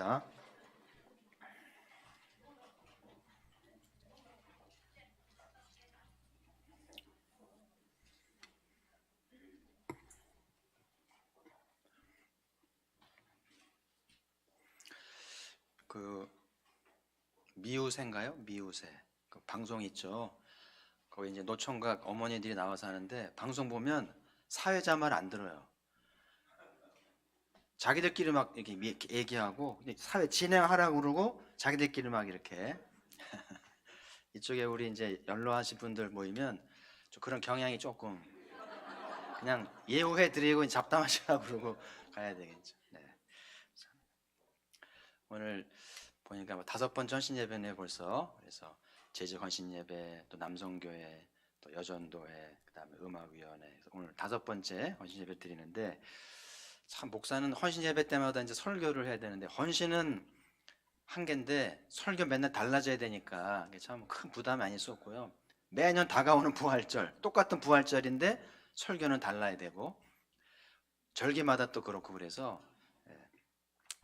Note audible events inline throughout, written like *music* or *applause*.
하겠습니다. 그 미우새인가요? 미우새. 그 방송 있죠. 거기 이제 노총각 어머니들이 나와서 하는데 방송 보면 사회자 말 안 들어요. 자기들끼리 막 이렇게 미- 얘기하고 사회 진행하라고 그러고 자기들끼리 막 이렇게 *laughs* 이쪽에 우리 이제 연로하신 분들 모이면 좀 그런 경향이 조금 그냥 예우해 드리고 잡담하시라고 그러고 가야 되겠죠. 네. 오늘 보니까 뭐 다섯 번 전신 예배네 벌써 그래서 제지 헌신 예배 또 남성교회 또 여전도회 그다음에 음악위원회 오늘 다섯 번째 헌신 예배 드리는데 참 목사는 헌신 예배 때마다 이제 설교를 해야 되는데 헌신은 한 개인데 설교 맨날 달라져야 되니까 참 큰 부담이 많이 있었고요. 매년 다가오는 부활절 똑같은 부활절인데 설교는 달라야 되고 절기마다 또 그렇고 그래서 예,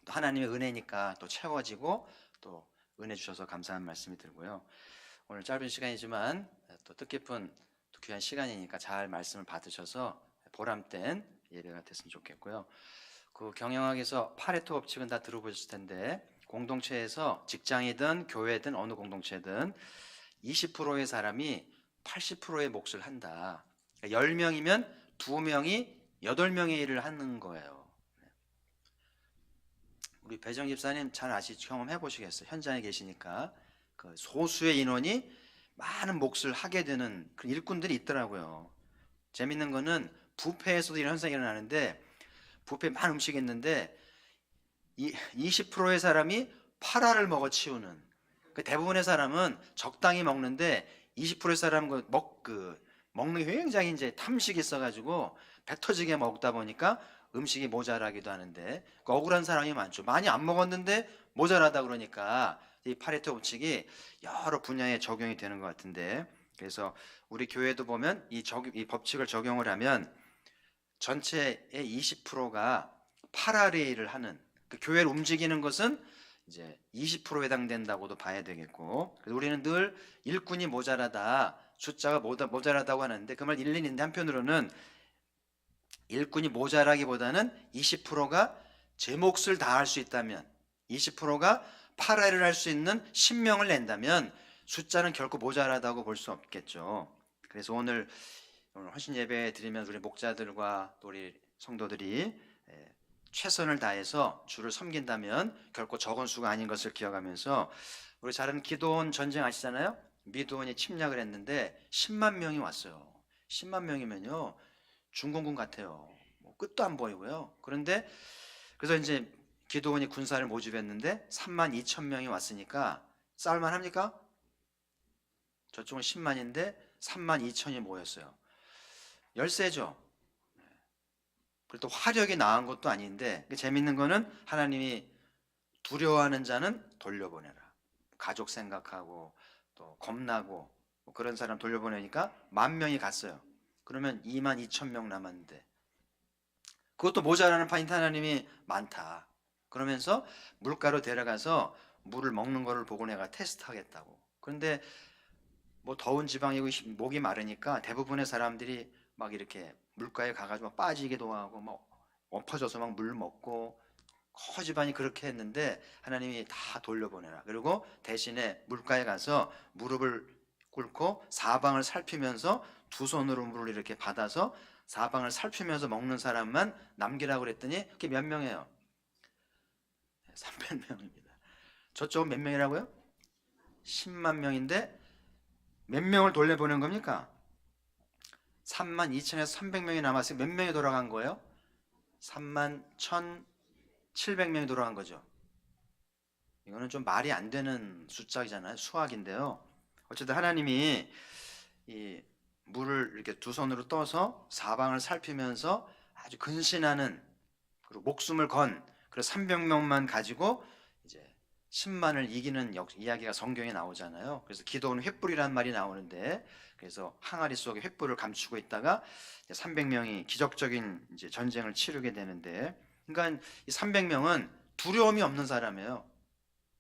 또 하나님의 은혜니까 또 채워지고 또 은혜 주셔서 감사한 말씀이 들고요. 오늘 짧은 시간이지만 또 뜻깊은 또 귀한 시간이니까 잘 말씀을 받으셔서 보람된 예배가 됐으면 좋겠고요. 그 경영학에서 파레토 법칙은 다 들어보셨을 텐데 공동체에서 직장이든 교회든 어느 공동체든 20%의 사람이 80%의 몫을 한다. 10명이면 2명이 8명의 일을 하는 거예요. 우리 배정 집사님 잘 아시 경험해 보시겠어요. 현장에 계시니까 그 소수의 인원이 많은 몫을 하게 되는 그 일꾼들이 있더라고요. 재밌는 거는 부페에서도 이런 현상이 일어나는데 부페 많은 음식이 있는데 이 20%의 사람이 파라를 먹어 치우는 그 대부분의 사람은 적당히 먹는데 20%의 사람은 그 먹, 그 먹는 게 굉장히 이제 탐식이 있어가지고 배 터지게 먹다 보니까 음식이 모자라기도 하는데 그 억울한 사람이 많죠. 많이 안 먹었는데 모자라다 그러니까 이 파레토 법칙이 여러 분야에 적용이 되는 것 같은데 그래서 우리 교회도 보면 이, 적, 이 법칙을 적용을 하면 전체의 20%가 파라레이를 하는 그 교회를 움직이는 것은 이제 20%에 해당된다고도 봐야 되겠고 우리는 늘 일꾼이 모자라다 숫자가 모자- 모자라다고 하는데 그 말 일리는 있는데 한편으로는 일꾼이 모자라기보다는 20%가 제 몫을 다 할 수 있다면 20%가 파라를 할 수 있는 신명을 낸다면 숫자는 결코 모자라다고 볼 수 없겠죠. 그래서 오늘 오늘 헌신 예배 드리면 우리 목자들과 또 우리 성도들이 예, 최선을 다해서 주를 섬긴다면 결코 적은 수가 아닌 것을 기억하면서 우리 잘 아는 기도원 전쟁 아시잖아요? 미도원이 침략을 했는데 10만 명이 왔어요. 10만 명이면요 중공군 같아요. 뭐 끝도 안 보이고요. 그런데 그래서 이제 기도원이 군사를 모집했는데 3만 2천 명이 왔으니까 싸울만 합니까? 저쪽은 10만인데 3만 2천이 모였어요. 열세죠. 그리고 또 화력이 나은 것도 아닌데 그 재밌는 거는 하나님이 두려워하는 자는 돌려보내라. 가족 생각하고 또 겁나고 뭐 그런 사람 돌려보내니까 만 명이 갔어요. 그러면 2만 2천 명 남았는데 그것도 모자라는 판이 하나님이 많다. 그러면서 물가로 데려가서 물을 먹는 거를 보고 내가 테스트하겠다고. 그런데 뭐 더운 지방이고 힘- 목이 마르니까 대부분의 사람들이 막 이렇게 물가에 가가지고 막 빠지기도 하고 막 엎어져서 막 물 먹고 거 집안이 그렇게 했는데 하나님이 다 돌려보내라. 그리고 대신에 물가에 가서 무릎을 꿇고 사방을 살피면서 두 손으로 물을 이렇게 받아서 사방을 살피면서 먹는 사람만 남기라고 그랬더니 그게 몇 명이에요? 300명입니다. 저쪽은 몇 명이라고요? 10만 명인데 몇 명을 돌려보낸 겁니까? 3만 2천에서 300명이 남았으니 몇 명이 돌아간 거예요? 3만 1,700명이 돌아간 거죠. 이거는 좀 말이 안 되는 숫자잖아요. 수학인데요. 어쨌든 하나님이 이 물을 이렇게 두 손으로 떠서 사방을 살피면서 아주 근신하는 그리고 목숨을 건 그래서 300명만 가지고 이제 10만을 이기는 역, 이야기가 성경에 나오잖아요. 그래서 기도는 횃불이라는 말이 나오는데 그래서 항아리 속에 횃불을 감추고 있다가 300명이 기적적인 이제 전쟁을 치르게 되는데 그러니까 이 300명은 두려움이 없는 사람이에요.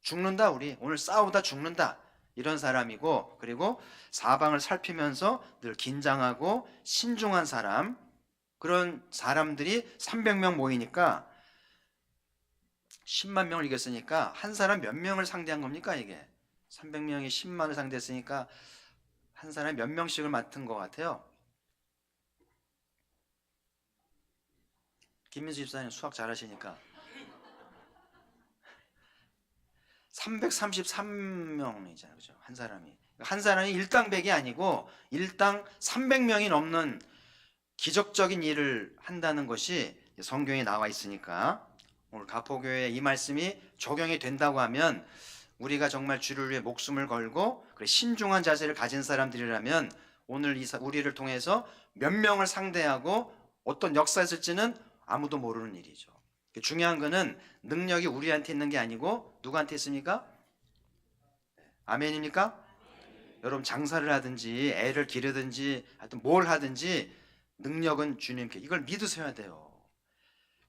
죽는다 우리. 오늘 싸우다 죽는다. 이런 사람이고 그리고 사방을 살피면서 늘 긴장하고 신중한 사람. 그런 사람들이 300명 모이니까 10만 명을 이겼으니까 한 사람 몇 명을 상대한 겁니까 이게? 300명이 10만을 상대했으니까 한 사람이 몇 명씩을 맡은 것 같아요. 김민수 집사님 수학 잘하시니까 333명이잖아요. 그죠? 한 사람이. 한 사람이 일당백이 아니고 일당 300명이 넘는 기적적인 일을 한다는 것이 성경에 나와 있으니까 오늘 가포교회 이 말씀이 적용이 된다고 하면 우리가 정말 주를 위해 목숨을 걸고 신중한 자세를 가진 사람들이라면 오늘 우리를 통해서 몇 명을 상대하고 어떤 역사가 있을지는 아무도 모르는 일이죠. 중요한 거는 능력이 우리한테 있는 게 아니고 누구한테 있습니까? 아멘입니까? 여러분 장사를 하든지 애를 기르든지 하여튼 뭘 하든지 능력은 주님께 이걸 믿으셔야 돼요.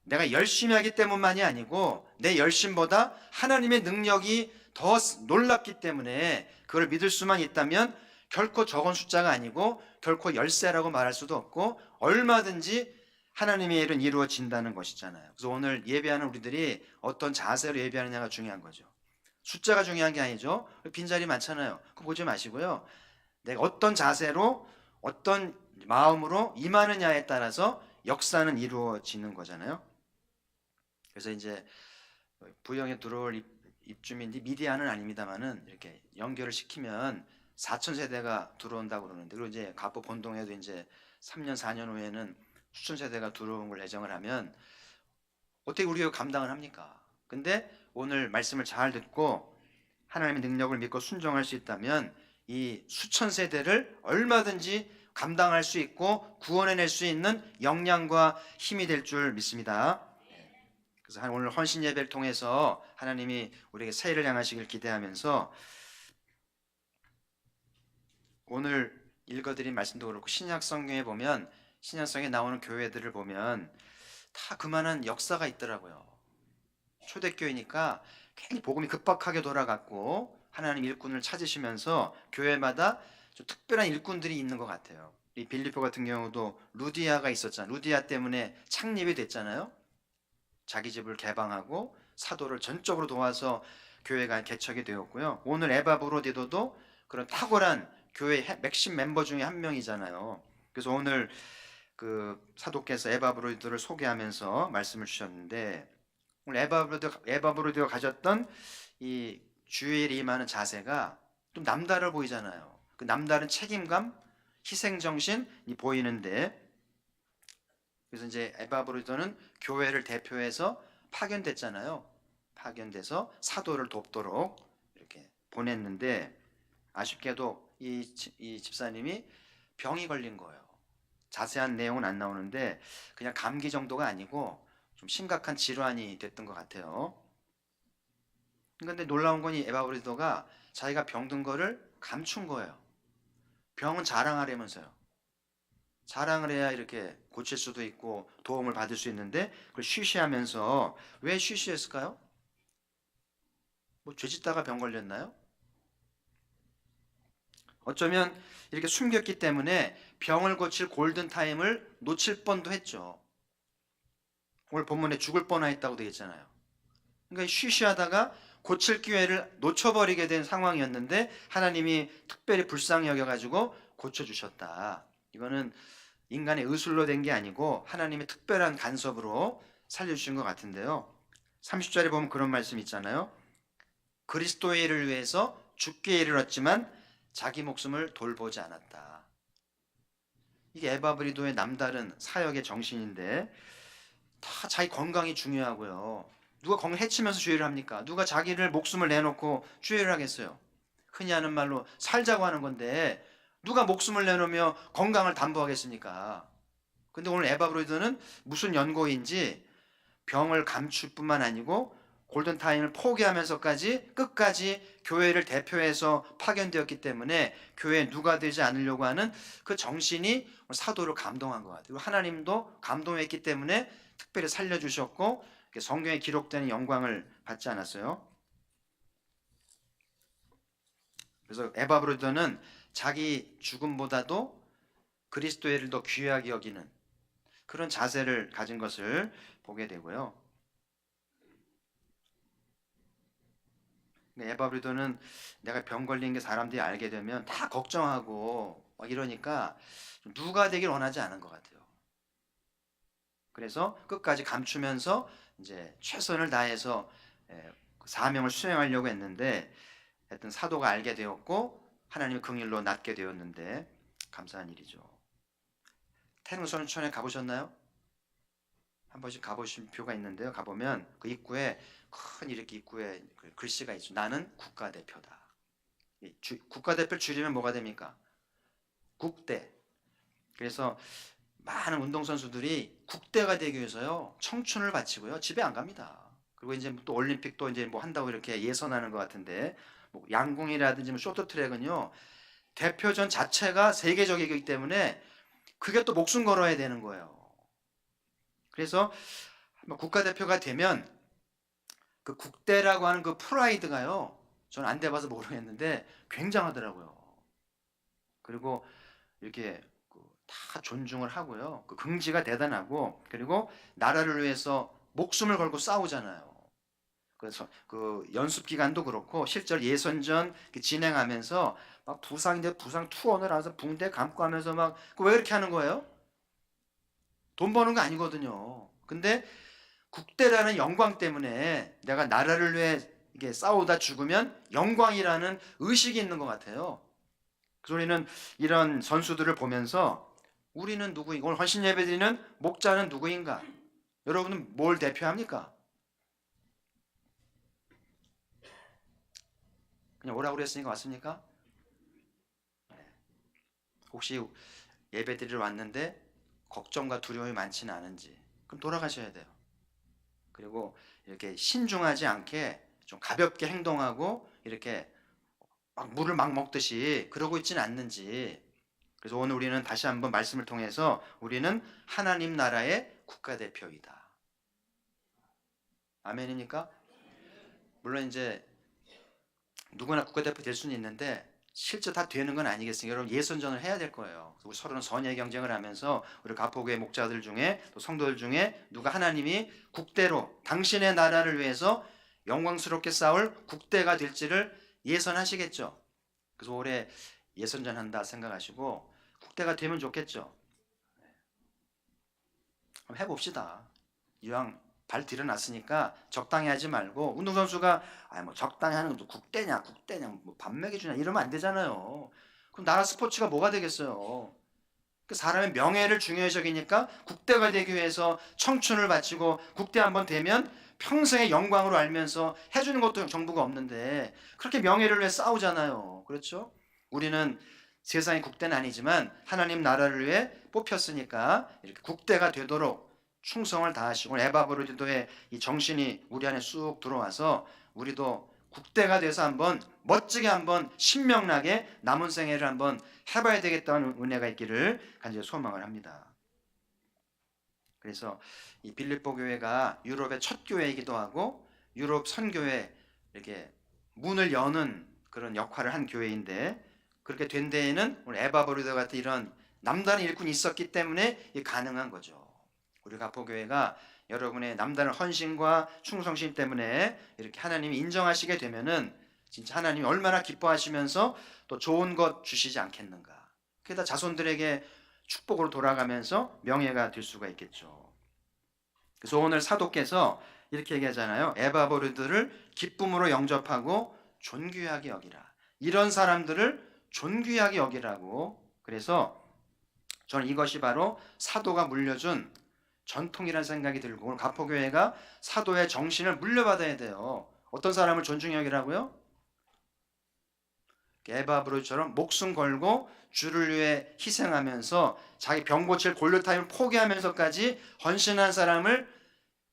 내가 열심히 하기 때문만이 아니고 내 열심보다 하나님의 능력이 더 놀랍기 때문에 그걸 믿을 수만 있다면 결코 적은 숫자가 아니고 결코 열세라고 말할 수도 없고 얼마든지 하나님의 일은 이루어진다는 것이잖아요. 그래서 오늘 예배하는 우리들이 어떤 자세로 예배하느냐가 중요한 거죠. 숫자가 중요한 게 아니죠. 빈자리 많잖아요. 그거 보지 마시고요. 내가 어떤 자세로 어떤 마음으로 임하느냐에 따라서 역사는 이루어지는 거잖아요. 그래서 이제 부영에 들어올 입, 입주민이 미디안은 아닙니다만은 이렇게 연결을 시키면 4천 세대가 들어온다고 그러는데 그리고 이제 가포 본동에도 이제 3년 4년 후에는 수천 세대가 들어온 걸 예정을 하면 어떻게 우리가 감당을 합니까? 근데 오늘 말씀을 잘 듣고 하나님의 능력을 믿고 순종할 수 있다면 이 수천 세대를 얼마든지 감당할 수 있고 구원해낼 수 있는 역량과 힘이 될 줄 믿습니다. 그래서 한- 오늘 헌신 예배를 통해서 하나님이 우리에게 새해를 향하시길 기대하면서 오늘 읽어드린 말씀도 그렇고 신약 성경에 보면 신약 성경에 나오는 교회들을 보면 다 그만한 역사가 있더라고요. 초대교회니까 괜히 복음이 급박하게 돌아갔고 하나님 일꾼을 찾으시면서 교회마다 좀 특별한 일꾼들이 있는 것 같아요. 이 빌리포 같은 경우도 루디아가 있었잖아요. 루디아 때문에 창립이 됐잖아요. 자기 집을 개방하고 사도를 전적으로 도와서 교회가 개척이 되었고요. 오늘 에바 브로디도도 그런 탁월한 교회 의 맥심 멤버 중에 한 명이잖아요. 그래서 오늘 그 사도께서 에바 브로디도를 소개하면서 말씀을 주셨는데 오늘 에바 브로디 에바 브로디가 가졌던 이 주일에 임하는 자세가 좀 남다르 보이잖아요. 그 남다른 책임감, 희생 정신이 보이는데 그래서 이제 에바 브로디도는 교회를 대표해서 파견됐잖아요. 파견돼서 사도를 돕도록 이렇게 보냈는데 아쉽게도 이, 지- 이 집사님이 병이 걸린 거예요. 자세한 내용은 안 나오는데 그냥 감기 정도가 아니고 좀 심각한 질환이 됐던 것 같아요. 그런데 놀라운 건 이 에바브리도가 자기가 병든 거를 감춘 거예요. 병은 자랑하려면서요. 자랑을 해야 이렇게 고칠 수도 있고 도움을 받을 수 있는데 그걸 쉬쉬하면서 왜 쉬쉬했을까요? 뭐 죄짓다가 병 걸렸나요? 어쩌면 이렇게 숨겼기 때문에 병을 고칠 골든 타임을 놓칠 뻔도 했죠. 오늘 본문에 죽을 뻔했다고 되어 있잖아요. 그러니까 쉬쉬하다가 고칠 기회를 놓쳐버리게 된 상황이었는데 하나님이 특별히 불쌍히 여겨가지고 고쳐주셨다. 이거는 인간의 의술로 된 게 아니고 하나님의 특별한 간섭으로 살려주신 것 같은데요. 30절에 보면 그런 말씀 있잖아요. 그리스도의 일을 위해서 죽게 이르렀지만 자기 목숨을 돌보지 않았다. 이게 에바브리도의 남다른 사역의 정신인데 다 자기 건강이 중요하고요. 누가 건강 해치면서 주의를 합니까? 누가 자기를 목숨을 내놓고 주의를 하겠어요? 흔히 하는 말로 살자고 하는 건데 누가 목숨을 내놓으며 건강을 담보하겠습니까? 근데 오늘 에바브로이드는 무슨 연고인지 병을 감출 뿐만 아니고 골든타임을 포기하면서까지 끝까지 교회를 대표해서 파견되었기 때문에 교회에 누가 되지 않으려고 하는 그 정신이 사도를 감동한 것 같아요. 하나님도 감동했기 때문에 특별히 살려주셨고 성경에 기록되는 영광을 받지 않았어요. 그래서 에바 브로드는 자기 죽음보다도 그리스도의 일을 더 귀하게 여기는 그런 자세를 가진 것을 보게 되고요. 에바 브리도는 내가 병 걸린 게 사람들이 알게 되면 다 걱정하고 막 이러니까 좀 누가 되길 원하지 않은 것 같아요. 그래서 끝까지 감추면서 이제 최선을 다해서 예, 그 사명을 수행하려고 했는데 하여튼 사도가 알게 되었고 하나님의 긍일로 낫게 되었는데 감사한 일이죠. 태릉선천에 가보셨나요? 한 번씩 가보신 표가 있는데요. 가보면 그 입구에 큰 이렇게 입구에 그 글씨가 있죠. 나는 국가대표다. 국가대표 줄이면 뭐가 됩니까? 국대. 그래서 많은 운동선수들이 국대가 되기 위해서요. 청춘을 바치고요. 집에 안 갑니다. 그리고 이제 또 올림픽도 이제 뭐 한다고 이렇게 예선하는 것 같은데 뭐 양궁이라든지 뭐 쇼트트랙은요. 대표전 자체가 세계적이기 때문에 그게 또 목숨 걸어야 되는 거예요. 그래서 뭐 국가대표가 되면 그 국대라고 하는 그 프라이드가요. 저는 안 돼봐서 모르겠는데 굉장하더라고요. 그리고 이렇게 그다 존중을 하고요. 그 긍지가 대단하고 그리고 나라를 위해서 목숨을 걸고 싸우잖아요. 그래서 그 연습 기간도 그렇고 실제로 예선전 진행하면서 막 부상인데 부상 투혼을 하면서 붕대 감고 하면서 막그왜 이렇게 하는 거예요? 돈 버는 거 아니거든요. 근데 국대라는 영광 때문에 내가 나라를 위해 이게 싸우다 죽으면 영광이라는 의식이 있는 것 같아요. 그래서 우리는 이런 선수들을 보면서 우리는 누구인가? 오늘 헌신 예배 드리는 목자는 누구인가? 여러분은 뭘 대표합니까? 그냥 오라고 그랬으니까 왔습니까? 네. 혹시 예배 드리러 왔는데 걱정과 두려움이 많지는 않은지 그럼 돌아가셔야 돼요. 그리고 이렇게 신중하지 않게 좀 가볍게 행동하고 이렇게 막 물을 막 먹듯이 그러고 있지는 않는지 그래서 오늘 우리는 다시 한번 말씀을 통해서 우리는 하나님 나라의 국가대표이다. 아멘입니까? 물론 이제 누구나 국가대표 될 수는 있는데 실제 다 되는 건 아니겠습니까? 여러분 예선전을 해야 될 거예요. 우리 서로는 선의 경쟁을 하면서 우리 가포교회 목자들 중에 또 성도들 중에 누가 하나님이 국대로 당신의 나라를 위해서 영광스럽게 싸울 국대가 될지를 예선하시겠죠. 그래서 올해 예선전 한다 생각하시고 국대가 되면 좋겠죠. 한번 해봅시다. 이왕 발 들여놨으니까 적당히 하지 말고 운동선수가 아 뭐 적당히 하는 것도 국대냐 국대냐 뭐밥 먹여주냐 이러면 안 되잖아요. 그럼 나라 스포츠가 뭐가 되겠어요? 그 사람의 명예를 중요시 여기니까 국대가 되기 위해서 청춘을 바치고 국대 한번 되면 평생의 영광으로 알면서 해주는 것도 정부가 없는데 그렇게 명예를 위해 싸우잖아요. 그렇죠? 우리는 세상의 국대는 아니지만 하나님 나라를 위해 뽑혔으니까 이렇게 국대가 되도록 충성을 다하시고 에바브로디도의 이 정신이 우리 안에 쑥 들어와서 우리도 국대가 돼서 한번 멋지게 한번 신명나게 남은 생애를 한번 해봐야 되겠다는 은혜가 있기를 간절히 소망을 합니다. 그래서 이 빌립보 교회가 유럽의 첫 교회이기도 하고 유럽 선교회 이렇게 문을 여는 그런 역할을 한 교회인데 그렇게 된 데에는 오늘 에바브로드 같은 이런 남다른 일꾼이 있었기 때문에 이 가능한 거죠. 우리 가포교회가 여러분의 남다른 헌신과 충성심 때문에 이렇게 하나님이 인정하시게 되면은 진짜 하나님이 얼마나 기뻐하시면서 또 좋은 것 주시지 않겠는가. 그게 다 자손들에게 축복으로 돌아가면서 명예가 될 수가 있겠죠. 그래서 오늘 사도께서 이렇게 얘기하잖아요. 에바보르들을 기쁨으로 영접하고 존귀하게 여기라. 이런 사람들을 존귀하게 여기라고. 그래서 저는 이것이 바로 사도가 물려준 전통이라는 생각이 들고 오늘 가포교회가 사도의 정신을 물려받아야 돼요. 어떤 사람을 존중히 여기라고요? 에바브로처럼 목숨 걸고 주를 위해 희생하면서 자기 병 고칠 골든타임을 포기하면서까지 헌신한 사람을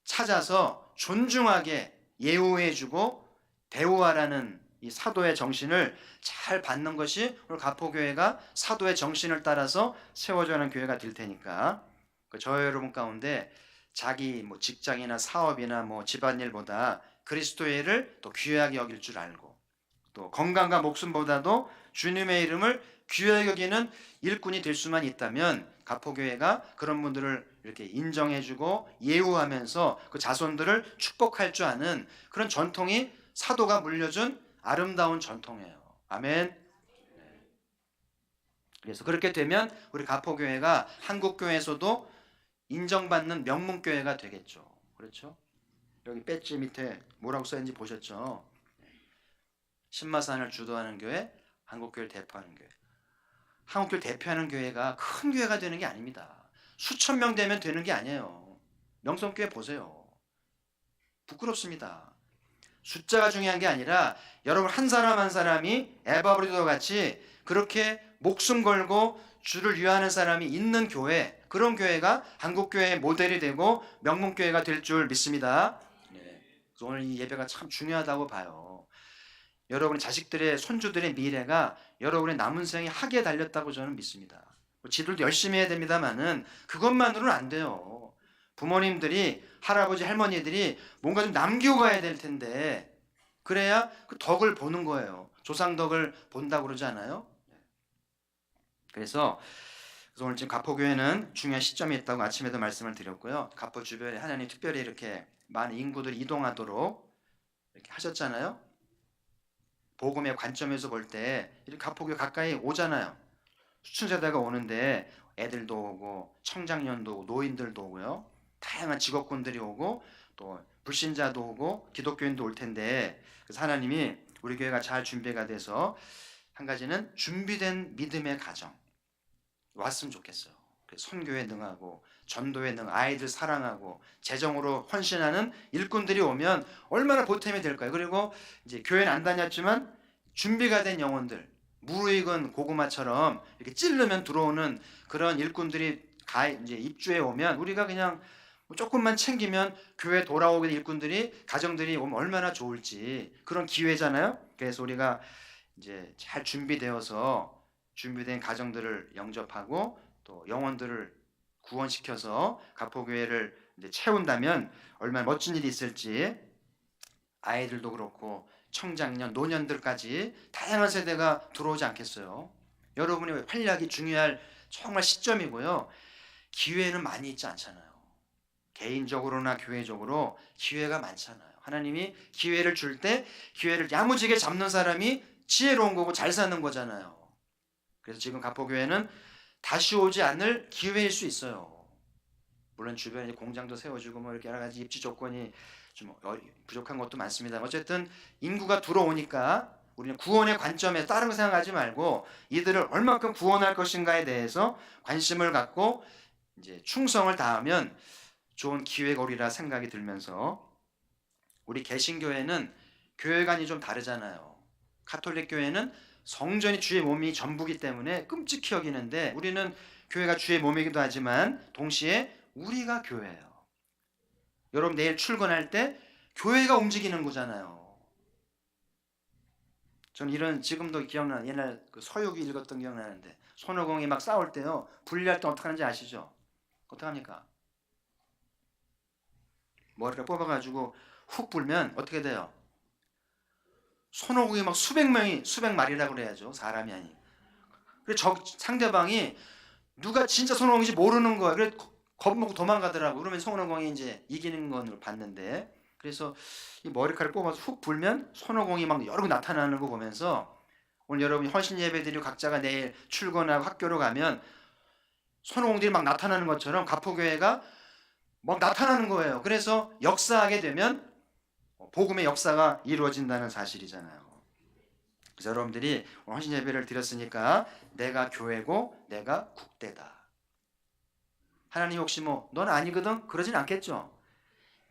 찾아서 존중하게 예우해주고 대우하라는 이 사도의 정신을 잘 받는 것이 오늘 가포교회가 사도의 정신을 따라서 세워져 가는 교회가 될 테니까 그저 여러분 가운데 자기 뭐 직장이나 사업이나 뭐 집안일보다 그리스도의 일을 또 귀하게 여길 줄 알고 또 건강과 목숨보다도 주님의 이름을 귀하게 여기는 일꾼이 될 수만 있다면 가포교회가 그런 분들을 이렇게 인정해주고 예우하면서 그 자손들을 축복할 줄 아는 그런 전통이 사도가 물려준 아름다운 전통이에요. 아멘. 네. 그래서 그렇게 되면 우리 가포교회가 한국교회에서도 인정받는 명문교회가 되겠죠. 그렇죠? 여기 배지 밑에 뭐라고 써있는지 보셨죠? 신마산을 주도하는 교회, 한국교회를 대표하는 교회. 한국교회를 대표하는 교회가 큰 교회가 되는 게 아닙니다. 수천 명 되면 되는 게 아니에요. 명성교회 보세요. 부끄럽습니다. 숫자가 중요한 게 아니라 여러분 한 사람 한 사람이 에바브리도 같이 그렇게 목숨 걸고 주를 위하는 사람이 있는 교회 그런 교회가 한국 교회의 모델이 되고 명문 교회가 될 줄 믿습니다. 네. 오늘 이 예배가 참 중요하다고 봐요. 여러분의 자식들의 손주들의 미래가 여러분의 남은 생에 학에 달렸다고 저는 믿습니다. 뭐 지들도 열심히 해야 됩니다만은 그것만으로는 안 돼요. 부모님들이 할아버지 할머니들이 뭔가 좀 남기고 가야 될 텐데 그래야 그 덕을 보는 거예요. 조상 덕을 본다고 그러지 않아요? 그래서 그래서 오늘 지금 가포교회는 중요한 시점이 있다고 아침에도 말씀을 드렸고요. 가포 주변에 하나님 특별히 이렇게 많은 인구들이 이동하도록 이렇게 하셨잖아요. 복음의 관점에서 볼 때 가포교 가까이 오잖아요. 수천 세대가 오는데 애들도 오고 청장년도 오고 노인들도 오고요. 다양한 직업군들이 오고 또 불신자도 오고 기독교인도 올 텐데 그래서 하나님이 우리 교회가 잘 준비가 돼서 한 가지는 준비된 믿음의 가정 왔으면 좋겠어요. 그래서 선교에 능하고 전도에 능 아이들 사랑하고 재정으로 헌신하는 일꾼들이 오면 얼마나 보탬이 될까요? 그리고 이제 교회는 안 다녔지만 준비가 된 영혼들 무르익은 고구마처럼 이렇게 찌르면 들어오는 그런 일꾼들이 가 이제 입주해 오면 우리가 그냥 뭐 조금만 챙기면 교회 돌아오게 된 일꾼들이 가정들이 오면 얼마나 좋을지 그런 기회잖아요. 그래서 우리가 이제 잘 준비되어서 준비된 가정들을 영접하고 또 영혼들을 구원시켜서 가포교회를 채운다면 얼마나 멋진 일이 있을지 아이들도 그렇고 청장년, 노년들까지 다양한 세대가 들어오지 않겠어요. 여러분의 활약이 중요할 정말 시점이고요. 기회는 많이 있지 않잖아요. 개인적으로나 교회적으로 기회가 많잖아요. 하나님이 기회를 줄 때 기회를 야무지게 잡는 사람이 지혜로운 거고 잘 사는 거잖아요. 그래서 지금 가포교회는 다시 오지 않을 기회일 수 있어요. 물론 주변에 공장도 세워주고 뭐 이렇게 여러 가지 입지 조건이 좀 어- 부족한 것도 많습니다. 어쨌든 인구가 들어오니까 우리는 구원의 관점에 다른 거 생각하지 말고 이들을 얼마큼 구원할 것인가에 대해서 관심을 갖고 이제 충성을 다하면 좋은 기회가 오리라 생각이 들면서 우리 개신교회는 교회관이 좀 다르잖아요. 카톨릭 교회는 성전이 주의 몸이 전부기 때문에 끔찍히 여기는데 우리는 교회가 주의 몸이기도 하지만 동시에 우리가 교회예요. 여러분 내일 출근할 때 교회가 움직이는 거잖아요. 전 이런 지금도 기억나 옛날 그 서유기 읽었던 기억나는데 손오공이 막 싸울 때요 분리할 때 어떻게 하는지 아시죠? 어떻게 합니까? 머리를 뽑아가지고 훅 불면 어떻게 돼요? 손오공이 막 수백 명이 수백 마리라고 그래야죠 사람이 아니. 그래 적 상대방이 누가 진짜 손오공인지 모르는 거야. 그래 겁먹고 도망가더라고. 그러면 손오공이 이제 이기는 건 봤는데 그래서 이 머리카락 뽑아서 훅 불면 손오공이 막 여러 개 나타나는 거 보면서 오늘 여러분이 헌신 예배드리고 각자가 내일 출근하고 학교로 가면 손오공들이 막 나타나는 것처럼 가포교회가 막 나타나는 거예요. 그래서 역사하게 되면 복음의 역사가 이루어진다는 사실이잖아요. 그래서 여러분들이 헌신 예배를 드렸으니까 내가 교회고 내가 국대다. 하나님 혹시 뭐 넌 아니거든 그러진 않겠죠.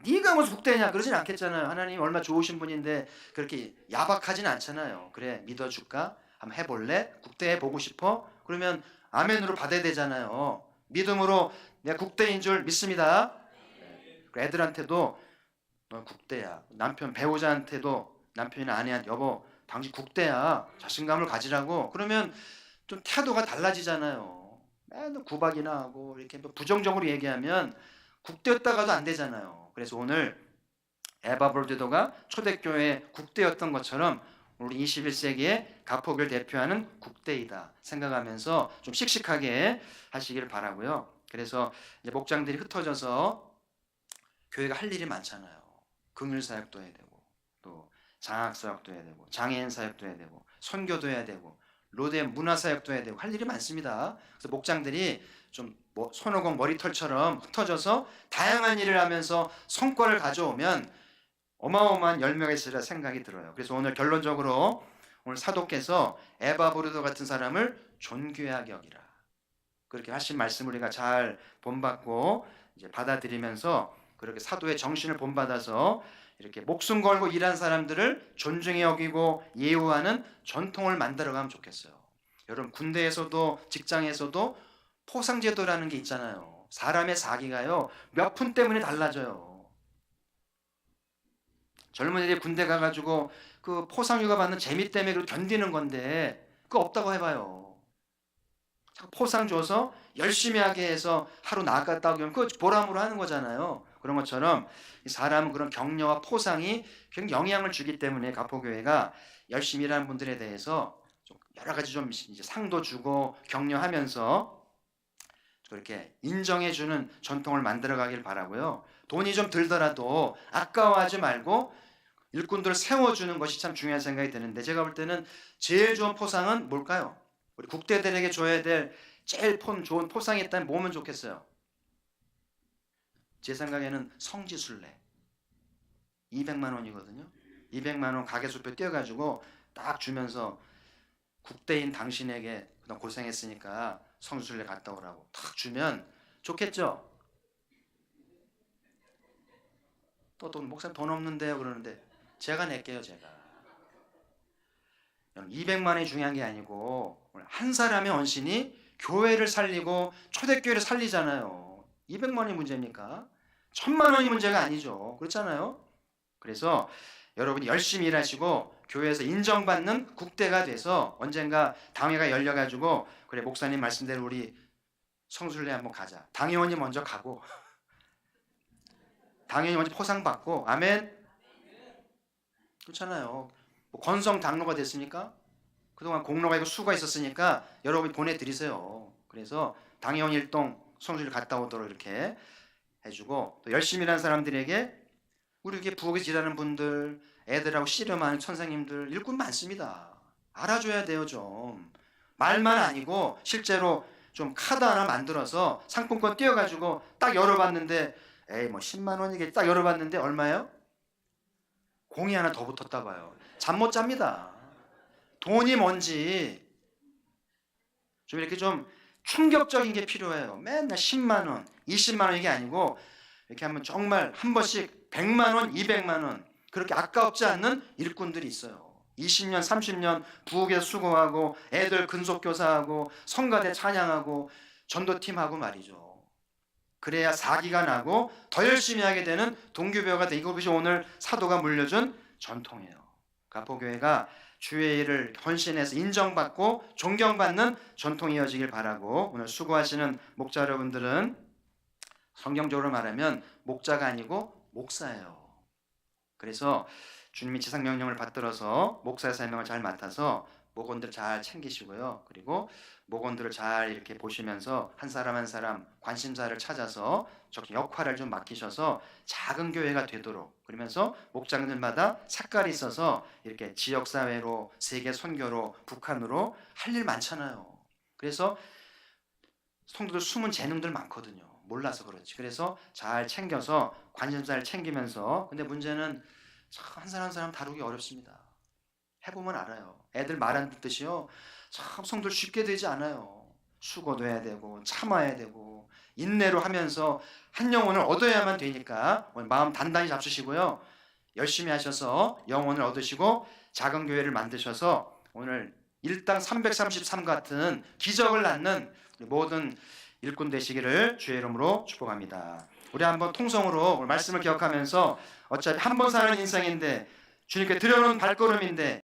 네가 무슨 국대냐 그러진 않겠잖아요. 하나님 얼마 좋으신 분인데 그렇게 야박하진 않잖아요. 그래 믿어줄까? 한번 해볼래? 국대해 보고 싶어? 그러면 아멘으로 받아야 되잖아요. 믿음으로 내가 국대인 줄 믿습니다. 그 애들한테도 너 국대야. 남편 배우자한테도 남편이나 아내한테 여보 당신 국대야. 자신감을 가지라고. 그러면 좀 태도가 달라지잖아요. 맨날 구박이나 하고 이렇게 뭐 부정적으로 얘기하면 국대였다가도 안 되잖아요. 그래서 오늘 에바볼디도가 초대교회 국대였던 것처럼 우리 21세기의 가폭을 대표하는 국대이다 생각하면서 좀 씩씩하게 하시기를 바라고요. 그래서 이제 목장들이 흩어져서 교회가 할 일이 많잖아요. 긍휼 사역도 해야 되고 또 장학 사역도 해야 되고 장애인 사역도 해야 되고 선교도 해야 되고 로데 문화 사역도 해야 되고 할 일이 많습니다. 그래서 목장들이 좀 뭐 손오공 머리털처럼 흩어져서 다양한 일을 하면서 성과를 가져오면 어마어마한 열매가 있으리라 생각이 들어요. 그래서 오늘 결론적으로 오늘 사도께서 에바브르도 같은 사람을 존귀하게 여기라. 그렇게 하신 말씀을 우리가 잘 본받고 이제 받아들이면서 그렇게 사도의 정신을 본받아서 이렇게 목숨 걸고 일한 사람들을 존중해 여기고 예우하는 전통을 만들어가면 좋겠어요. 여러분 군대에서도 직장에서도 포상제도라는 게 있잖아요. 사람의 사기가요 몇 푼 때문에 달라져요. 젊은이들이 군대 가가지고 그 포상휴가 받는 재미 때문에 그 견디는 건데 그거 없다고 해봐요. 포상 줘서 열심히 하게 해서 하루 나갔다 오면 그 보람으로 하는 거잖아요. 그런 것처럼 이 사람은 그런 격려와 포상이 굉장히 영향을 주기 때문에 가포교회가 열심히 일하는 분들에 대해서 좀 여러 가지 좀 이제 상도 주고 격려하면서 그렇게 인정해주는 전통을 만들어가길 바라고요. 돈이 좀 들더라도 아까워하지 말고 일꾼들을 세워주는 것이 참 중요한 생각이 드는데 제가 볼 때는 제일 좋은 포상은 뭘까요? 우리 국대들에게 줘야 될 제일 폰 좋은 포상이 있다면 뭐면 좋겠어요? 제 생각에는 성지순례 200만 원이거든요. 200만 원 가게수표 떼어가지고 딱 주면서 국대인 당신에게 그동안 고생했으니까 성지순례 갔다 오라고 탁 주면 좋겠죠? 또돈 목사님 돈 없는데요 그러는데 제가 낼게요 제가 200만 원이 중요한 게 아니고 한 사람의 헌신이 교회를 살리고 초대교회를 살리잖아요 200만 원이 문제입니까? 천만 원이 문제가 아니죠 그렇잖아요 그래서 여러분이 열심히 일하시고 교회에서 인정받는 국대가 돼서 언젠가 당회가 열려가지고 그래 목사님 말씀대로 우리 성술례 한번 가자 당회원이 먼저 가고 *laughs* 당연히 먼저 포상 받고 아멘. 그렇잖아요. 뭐 건성 당로가 됐습니까? 그동안 공로가 있고 수가 있었으니까 여러분이 보내드리세요. 그래서 당연 일동 성수를 갔다 오도록 이렇게 해주고 또 열심히 일하는 사람들에게 우리 이렇게 부엌에서 일하는 분들 애들하고 씨름하는 선생님들 일꾼 많습니다. 알아줘야 돼요 좀. 말만 아니고 실제로 좀 카드 하나 만들어서 상품권 띄워가지고 딱 열어봤는데 에이 뭐 10만 원이겠지 딱 열어봤는데 얼마예요? 공이 하나 더 붙었다 봐요. 잠 못 잡니다. 돈이 뭔지. 좀 이렇게 좀 충격적인 게 필요해요. 맨날 10만 원 20만 원 이게 아니고 이렇게 하면 정말 한 번씩 100만 원 200만 원 그렇게 아까웠지 않는 일꾼들이 있어요 20년 30년 부엌에서 수고하고 애들 근속교사하고 성가대 찬양하고 전도팀하고 말이죠 그래야 사기가 나고 더 열심히 하게 되는 동기부여가 돼. 이것이 오늘 사도가 물려준 전통이에요. 가포교회가 주의 일을 헌신해서 인정받고 존경받는 전통이 이어지길 바라고 오늘 수고하시는 목자 여러분들은 성경적으로 말하면 목자가 아니고 목사예요. 그래서 주님이 지상 명령을 받들어서 목사의 사명을 잘 맡아서 목원들 잘 챙기시고요. 그리고 목원들을 잘 이렇게 보시면서 한 사람 한 사람 관심사를 찾아서 역할을 좀 맡기셔서 작은 교회가 되도록 그러면서 목장들마다 색깔이 있어서 이렇게 지역 사회로 세계 선교로 북한으로 할 일 많잖아요. 그래서 성도들 숨은 재능들 많거든요. 몰라서 그렇지. 그래서 잘 챙겨서 관심사를 챙기면서 근데 문제는 참 한 사람 한 사람 다루기 어렵습니다. 해보면 알아요. 애들 말한 뜻이요. 참 성들 쉽게 되지 않아요. 수고도 해야 되고 참아야 되고 인내로 하면서 한 영혼을 얻어야만 되니까 오늘 마음 단단히 잡수시고요. 열심히 하셔서 영혼을 얻으시고 작은 교회를 만드셔서 오늘 일당 333 같은 기적을 낳는 모든 일꾼 되시기를 주의 이름으로 축복합니다. 우리 한번 통성으로 말씀을 기억하면서 어차피 한 번 사는 인생인데 주님께 드려놓은 발걸음인데